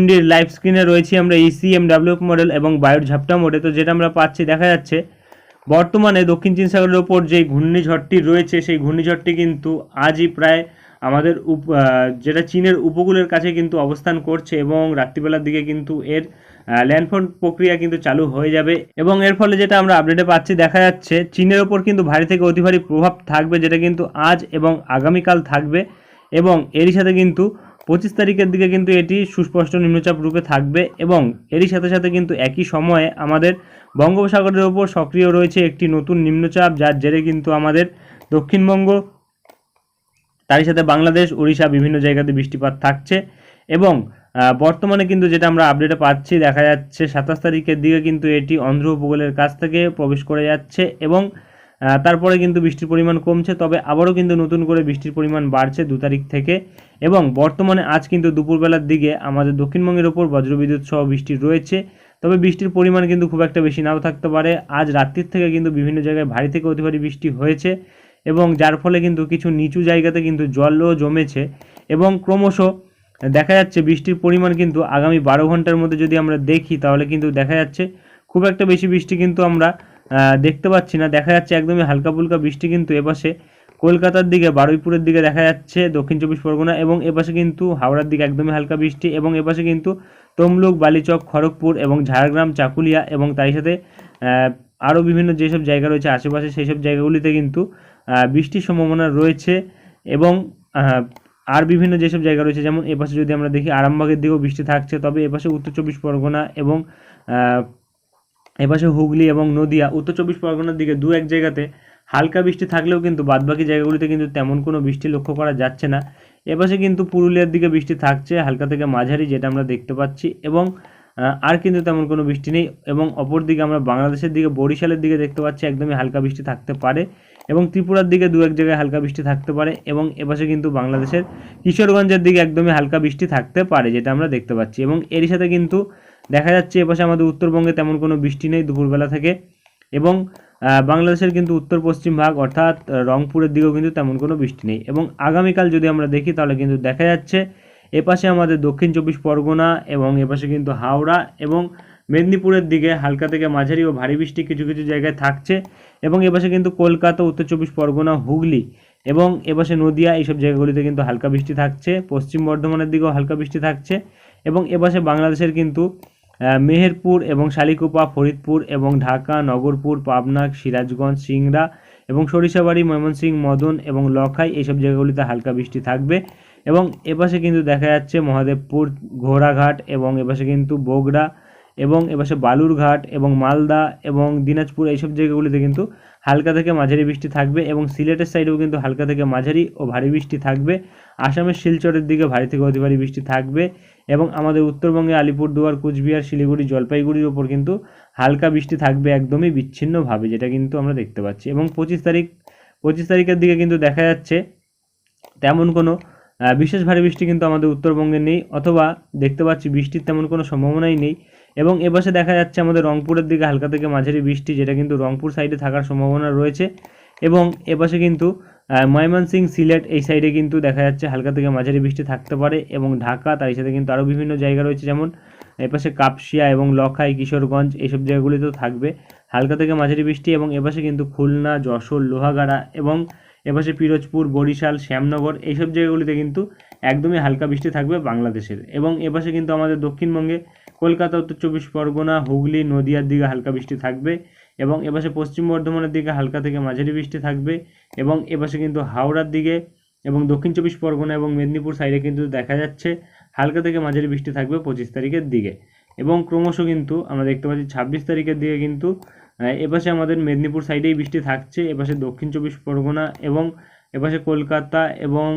ইন্ডির live স্ক্রিনে রয়েছি আমরা ইসিএম ডাব্লিউ মডেল এবং বায়ুর ঝাপটা মোডে তো যেটা আমরা পাচ্ছি, দেখা যাচ্ছে, বর্তমানে দক্ষিণ চীন সাগরের ওপর যে ঘূর্ণিঝড়টি রয়েছে, সেই ঘূর্ণিঝড়টি কিন্তু আজই প্রায় আমাদের যেটা চীনের উপকূলের কাছে কিন্তু অবস্থান করছে এবং রাত্রিবেলার দিকে কিন্তু এর ল্যান্ডফোন প্রক্রিয়া কিন্তু চালু হয়ে যাবে। এবং এর ফলে যেটা আমরা আপডেটে পাচ্ছি, দেখা যাচ্ছে, চীনের ওপর কিন্তু ভারী থেকে অতি ভারী প্রভাব থাকবে, যেটা কিন্তু আজ এবং আগামীকাল থাকবে। এবং এরই সাথে কিন্তু পঁচিশ তারিখের দিকে কিন্তু এটি সুস্পষ্ট নিম্নচাপ রূপে থাকবে এবং এরই সাথে সাথে কিন্তু একই সময়ে আমাদের বঙ্গোপসাগরের ওপর সক্রিয় রয়েছে একটি নতুন নিম্নচাপ, যার জেরে কিন্তু আমাদের দক্ষিণবঙ্গ, তারই সাথে বাংলাদেশ উড়িষ্যা বিভিন্ন জায়গাতে বৃষ্টিপাত থাকছে এবং বর্তমানে কিন্তু যেটা আমরা আপডেটে পাচ্ছি, দেখা যাচ্ছে সাতাশ তারিখের দিকে কিন্তু এটি অন্ধ্র উপকূলের কাছ থেকে প্রবেশ করে যাচ্ছে এবং তারপরে কিন্তু বৃষ্টির পরিমাণ কমছে, তবে আবারও কিন্তু নতুন করে বৃষ্টির পরিমাণ বাড়ছে দু তারিখ থেকে। এবং বর্তমানে আজ কিন্তু দুপুরবেলার দিকে আমাদের দক্ষিণবঙ্গের ওপর বজ্রবিদ্যুৎ সহ বৃষ্টি রয়েছে, তবে বৃষ্টির পরিমাণ কিন্তু খুব একটা বেশি নাও থাকতে পারে। আজ রাত্রির থেকে কিন্তু বিভিন্ন জায়গায় ভারী থেকে অতি ভারী বৃষ্টি হয়েছে এবং যার ফলে কিন্তু কিছু নিচু জায়গাতে কিন্তু জলও জমেছে। এবং ক্রমশ দেখা যাচ্ছে বৃষ্টির পরিমাণ কিন্তু আগামী বারো ঘণ্টার মধ্যে যদি আমরা দেখি, তাহলে কিন্তু দেখা যাচ্ছে খুব একটা বেশি বৃষ্টি কিন্তু আমরা দেখতে পাচ্ছি না। দেখা যাচ্ছে একদমই হালকা ফুলকা বৃষ্টি কিন্তু এপাশে কলকাতার দিকে, বারুইপুরের দিকে দেখা যাচ্ছে, দক্ষিণ চব্বিশ পরগনা এবং এপাশে কিন্তু হাওড়ার দিকে একদমই হালকা বৃষ্টি এবং এপাশে কিন্তু তমলুক, বালিচক, খড়গপুর এবং ঝাড়গ্রাম, চাকুলিয়া এবং তার সাথে আরও বিভিন্ন যেসব জায়গা রয়েছে আশেপাশে সেই সব জায়গাগুলিতে কিন্তু বৃষ্টির সম্ভাবনা রয়েছে এবং আর বিভিন্ন যেসব জায়গা রয়েছে যেমন এপাশে যদি আমরা দেখি আরামবাগের দিকেও বৃষ্টি থাকছে, তবে এপাশে উত্তর চব্বিশ পরগনা এবং এপাশে হুগলি এবং নদিয়া, উত্তর চব্বিশ পরগনার দিকে দু এক জায়গাতে হালকা বৃষ্টি থাকলেও কিন্তু বাদবাকি জায়গাগুলিতে কিন্তু তেমন কোনো বৃষ্টি লক্ষ্য করা যাচ্ছে না। এপাশে কিন্তু পুরুলিয়ার দিকে বৃষ্টি থাকছে হালকা থেকে মাঝারি যেটা আমরা দেখতে পাচ্ছি এবং আর কিন্তু তেমন কোনো বৃষ্টি নেই এবং অপর দিকে আমরা বাংলাদেশের দিকে, বরিশালের দিকে দেখতে পাচ্ছি একদমই হালকা বৃষ্টি থাকতে পারে এবং ত্রিপুরার দিকে দু এক জায়গায় হালকা বৃষ্টি থাকতে পারে এবং এপাশে কিন্তু বাংলাদেশের কিশোরগঞ্জের দিকে একদমই হালকা বৃষ্টি থাকতে পারে যেটা আমরা দেখতে পাচ্ছি এবং এরই সাথে কিন্তু দেখা যাচ্ছে এপাশে আমাদের উত্তরবঙ্গে তেমন কোনো বৃষ্টি নেই, দুপুরবেলা থেকে। এবং বাংলাদেশের কিন্তু উত্তর পশ্চিম ভাগ অর্থাৎ রংপুরের দিকেও কিন্তু তেমন কোনো বৃষ্টি নেই। এবং আগামীকাল যদি আমরা দেখি, তাহলে কিন্তু দেখা যাচ্ছে এপাশে আমাদের দক্ষিণ চব্বিশ পরগনা এবং এপাশে কিন্তু হাওড়া এবং মেদিনীপুরের দিকে হালকা থেকে মাঝারি ও ভারী বৃষ্টি কিছু কিছু জায়গায় থাকছে। এবং এপাশে কিন্তু কলকাতা, উত্তর চব্বিশ পরগনা, হুগলি এবং এপাশে নদিয়া এইসব জায়গাগুলিতে কিন্তু হালকা বৃষ্টি থাকছে। পশ্চিম বর্ধমানের দিকেও হালকা বৃষ্টি থাকছে। এবং এপাশে বাংলাদেশের কিন্তু মেহেরপুর এবং শালিকুপা, ফরিদপুর এবং ঢাকা, নগরপুর, পাবনা, সিরাজগঞ্জ, সিংড়া এবং সরিষাবাড়ি, ময়মনসিংহ, মদন এবং লখাই এইসব জায়গাগুলিতে হালকা বৃষ্টি থাকবে। এবং এপাশে কিন্তু দেখা যাচ্ছে মহাদেবপুর, ঘোড়াঘাট এবং এপাশে কিন্তু বগুড়া এবং এপাশে বালুরঘাট এবং মালদা এবং দিনাজপুর এইসব জায়গাগুলিতে কিন্তু হালকা থেকে মাঝারি বৃষ্টি থাকবে এবং সিলেটের সাইডেও কিন্তু হালকা থেকে মাঝারি ও ভারী বৃষ্টি থাকবে। আসামের শিলচরের দিকে ভারী থেকে অতি ভারী বৃষ্টি থাকবে এবং আমাদের উত্তরবঙ্গে আলিপুরদুয়ার, কুচবিহার, শিলিগুড়ি, জলপাইগুড়ির ওপর কিন্তু হালকা বৃষ্টি থাকবে একদমই বিচ্ছিন্নভাবে, যেটা কিন্তু আমরা দেখতে পাচ্ছি। এবং পঁচিশ তারিখ, পঁচিশ তারিখের দিকে কিন্তু দেখা যাচ্ছে তেমন কোনো বিশেষ ভারী বৃষ্টি কিন্তু আমাদের উত্তরবঙ্গে নেই অথবা দেখতে পাচ্ছি বৃষ্টির তেমন কোনো সম্ভাবনাই নেই। এবং এপাশে দেখা যাচ্ছে আমাদের রংপুরের দিকে হালকা থেকে মাঝারি বৃষ্টি যেটা কিন্তু রংপুর সাইডে থাকার সম্ভাবনা রয়েছে। এবং এপাশে কিন্তু আহ, ময়মনসিংহ সিলেট এই সাইডে কিন্তু দেখা যাচ্ছে হালকা থেকে মাঝারি বৃষ্টি থাকতে পারে এবং ঢাকা তার সাথে কিন্তু আরও বিভিন্ন জায়গা রয়েছে যেমন এপাশে কাপসিয়া এবং লখাই কিশোরগঞ্জ এইসব জায়গাগুলিতেও থাকবে। হালকা থেকে মাঝারি বৃষ্টি এবং এপাশে কিন্তু খুলনা যশোর লোহাগাড়া এবং এপাশে পিরোজপুর বরিশাল শ্যামনগর এইসব জায়গাগুলিতে কিন্তু একদমই হালকা বৃষ্টি থাকবে বাংলাদেশের। এবং এপাশে কিন্তু আমাদের দক্ষিণবঙ্গে কলকাতা, উত্তর চব্বিশ পরগনা, হুগলি, নদিয়ার দিকে হালকা বৃষ্টি থাকবে এবং এপাশে পশ্চিম বর্ধমানের দিকে হালকা থেকে মাঝারি বৃষ্টি থাকবে এবং এপাশে কিন্তু হাওড়ার দিকে এবং দক্ষিণ চব্বিশ পরগনা এবং মেদিনীপুর সাইডে কিন্তু দেখা যাচ্ছে হালকা থেকে মাঝারি বৃষ্টি থাকবে পঁচিশ তারিখের দিকে। এবং ক্রমশ কিন্তু আমরা দেখতে পাচ্ছি ছাব্বিশ তারিখের দিকে কিন্তু এপাশে আমাদের মেদিনীপুর সাইডেই বৃষ্টি থাকছে, এপাশে দক্ষিণ চব্বিশ পরগনা এবং এপাশে কলকাতা এবং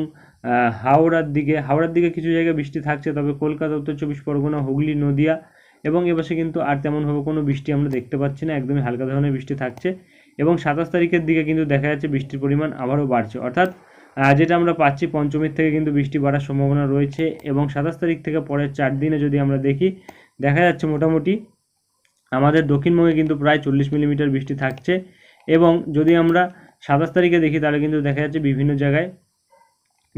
হাওড়ার দিকে হাওড়ার দিকে কিছু জায়গায় বৃষ্টি থাকছে, তবে কলকাতা, উত্তর চব্বিশ পরগনা, হুগলি, নদিয়া এবং এপাশে কিন্তু আর তেমনভাবে কোনো বৃষ্টি আমরা দেখতে পাচ্ছি না, একদমই হালকা ধরনের বৃষ্টি থাকছে এবং সাতাশ তারিখের দিকে কিন্তু দেখা যাচ্ছে বৃষ্টির পরিমাণ আবারও বাড়ছে। অর্থাৎ যেটা আমরা পাচ্ছি পঞ্চমীর থেকে কিন্তু বৃষ্টি বাড়ার সম্ভাবনা রয়েছে এবং সাতাশ তারিখ থেকে পরের চার দিনে যদি আমরা দেখি, দেখা যাচ্ছে মোটামুটি আমাদের দক্ষিণবঙ্গে কিন্তু প্রায় চল্লিশ মিলিমিটার বৃষ্টি থাকছে এবং যদি আমরা সাতাশ তারিখে দেখি, তাহলে কিন্তু দেখা যাচ্ছে বিভিন্ন জায়গায়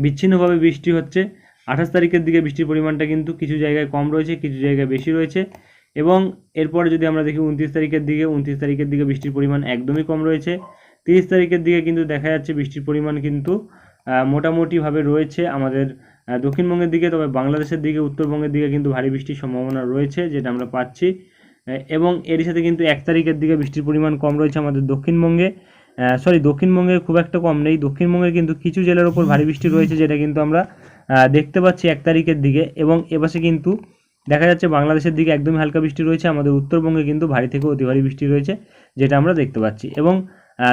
বিচ্ছিন্নভাবে বৃষ্টি হচ্ছে। আঠাশ তারিখের দিকে বৃষ্টির পরিমাণটা কিন্তু কিছু জায়গায় কম রয়েছে, কিছু জায়গায় বেশি রয়েছে। এবং এরপরে যদি আমরা দেখি উনত্রিশ তারিখের দিকে, উনত্রিশ তারিখের দিকে বৃষ্টির পরিমাণ একদমই কম রয়েছে। তিরিশ তারিখের দিকে কিন্তু দেখা যাচ্ছে বৃষ্টির পরিমাণ কিন্তু মোটামুটিভাবে রয়েছে আমাদের দক্ষিণবঙ্গের দিকে। তবে বাংলাদেশের দিকে, উত্তরবঙ্গের দিকে কিন্তু ভারী বৃষ্টির সম্ভাবনা রয়েছে, যেটা আমরা পাচ্ছি। এবং এর সাথে কিন্তু এক তারিখের দিকে বৃষ্টির পরিমাণ কম রয়েছে আমাদের দক্ষিণবঙ্গে। সরি দক্ষিণবঙ্গে খুব একটা কম নেই। দক্ষিণবঙ্গে কিন্তু কিছু জেলার ওপর ভারী বৃষ্টি রয়েছে, যেটা কিন্তু আমরা দেখতে পাচ্ছি এক তারিখের দিকে। এবং এপাশে কিন্তু দেখা যাচ্ছে বাংলাদেশের দিকে একদমই হালকা বৃষ্টি রয়েছে। আমাদের উত্তরবঙ্গে কিন্তু ভারী থেকে অতি ভারী বৃষ্টি রয়েছে, যেটা আমরা দেখতে পাচ্ছি। এবং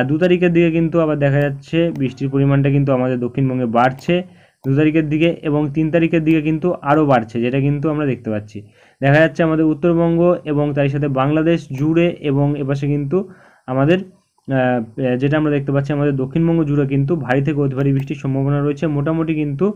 দু তারিখের দিকে কিন্তু আবার দেখা যাচ্ছে বৃষ্টির পরিমাণটা কিন্তু আমাদের দক্ষিণবঙ্গে বাড়ছে দু তারিখের দিকে। এবং তিন তারিখের দিকে কিন্তু আরও বাড়ছে, যেটা কিন্তু আমরা দেখতে পাচ্ছি। দেখা যাচ্ছে আমাদের উত্তরবঙ্গ এবং তার সাথে বাংলাদেশ জুড়ে এবং এপাশে কিন্তু আমাদের যেটা আমরা দেখতে পাচ্ছি আমাদের দক্ষিণবঙ্গ জুড়ে কিন্তু ভারী থেকে অতি ভারী বৃষ্টির সম্ভাবনা রয়েছে। মোটামুটি কিন্তু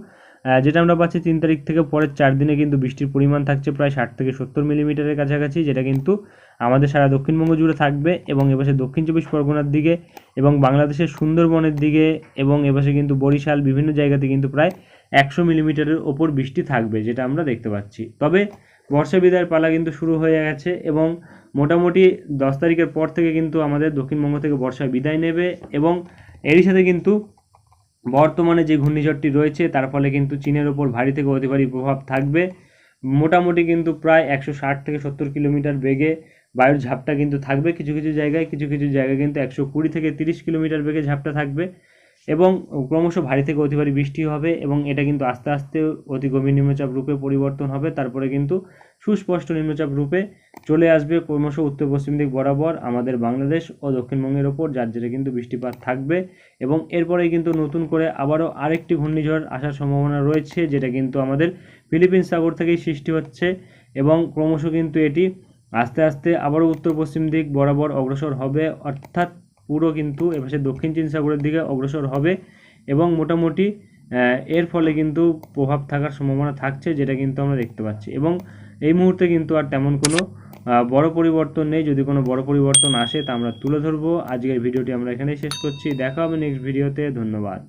যেটা আমরা পাচ্ছি তিন তারিখ থেকে পরের চার দিনে কিন্তু বৃষ্টির পরিমাণ থাকছে প্রায় ষাট থেকে সত্তর মিলিমিটারের কাছাকাছি, যেটা কিন্তু আমাদের সারা দক্ষিণবঙ্গ জুড়ে থাকবে এবং এপাশে দক্ষিণ চব্বিশ পরগনার দিকে এবং বাংলাদেশের সুন্দরবনের দিকে এবং এপাশে কিন্তু বরিশাল বিভিন্ন জায়গাতে কিন্তু প্রায় একশো মিলিমিটারের ওপর বৃষ্টি থাকবে, যেটা আমরা দেখতে পাচ্ছি। তবে বর্ষা বিদায়ের পালা কিন্তু শুরু হয়ে গেছে এবং মোটামুটি দশ তারিখের পর থেকে কিন্তু আমাদের দক্ষিণবঙ্গ থেকে বর্ষা বিদায় নেবে এবং এরই সাথে কিন্তু বর্তমানে যে ঘূর্ণিঝড়টি রয়েছে, তার ফলে কিন্তু চীনের ওপর ভারী থেকে অতি ভারী প্রভাব থাকবে। মোটামুটি কিন্তু প্রায় একশো ষাট থেকে সত্তর কিলোমিটার বেগে বায়ুর ঝাপটা কিন্তু থাকবে। কিছু কিছু জায়গায়, কিছু কিছু জায়গায় কিন্তু একশো কুড়ি থেকে তিরিশ কিলোমিটার বেগে ঝাপটা থাকবে। এবং ক্রমশ ভারী থেকে অতি ভারী বৃষ্টি হবে এবং এটা কিন্তু আস্তে আস্তে অতি গভীর নিম্নচাপ রূপে পরিবর্তন হবে। তারপরে কিন্তু সুস্পষ্ট নিম্নচাপ রূপে চলে আসবে ক্রমশ উত্তর পশ্চিম দিক বরাবর আমাদের বাংলাদেশ ও দক্ষিণবঙ্গের ওপর, যার জেরে কিন্তু বৃষ্টিপাত থাকবে। এবং এরপরে কিন্তু নতুন করে আবারও আরেকটি ঘূর্ণিঝড় আসার সম্ভাবনা রয়েছে, যেটা কিন্তু আমাদের ফিলিপিন্স সাগর থেকেই সৃষ্টি হচ্ছে এবং ক্রমশ কিন্তু এটি আস্তে আস্তে আবারও উত্তর পশ্চিম দিক বরাবর অগ্রসর হবে। অর্থাৎ পুরো কিন্তু এপাশে দক্ষিণ চীন সাগরের দিকে অগ্রসর হবে এবং মোটামুটি এর ফলে কিন্তু প্রভাব থাকার সম্ভাবনা থাকছে যেটা কিন্তু আমরা দেখতে পাচ্ছি। এবং এই মুহূর্তে কিন্তু আর তেমন কোনো বড় পরিবর্তন নেই। যদি কোনো বড় পরিবর্তন আসে তা আমরা তুলে ধরবো। আজকের ভিডিওটি আমরা এখানেই শেষ করছি। দেখা হবে নেক্সট ভিডিওতে ধন্যবাদ।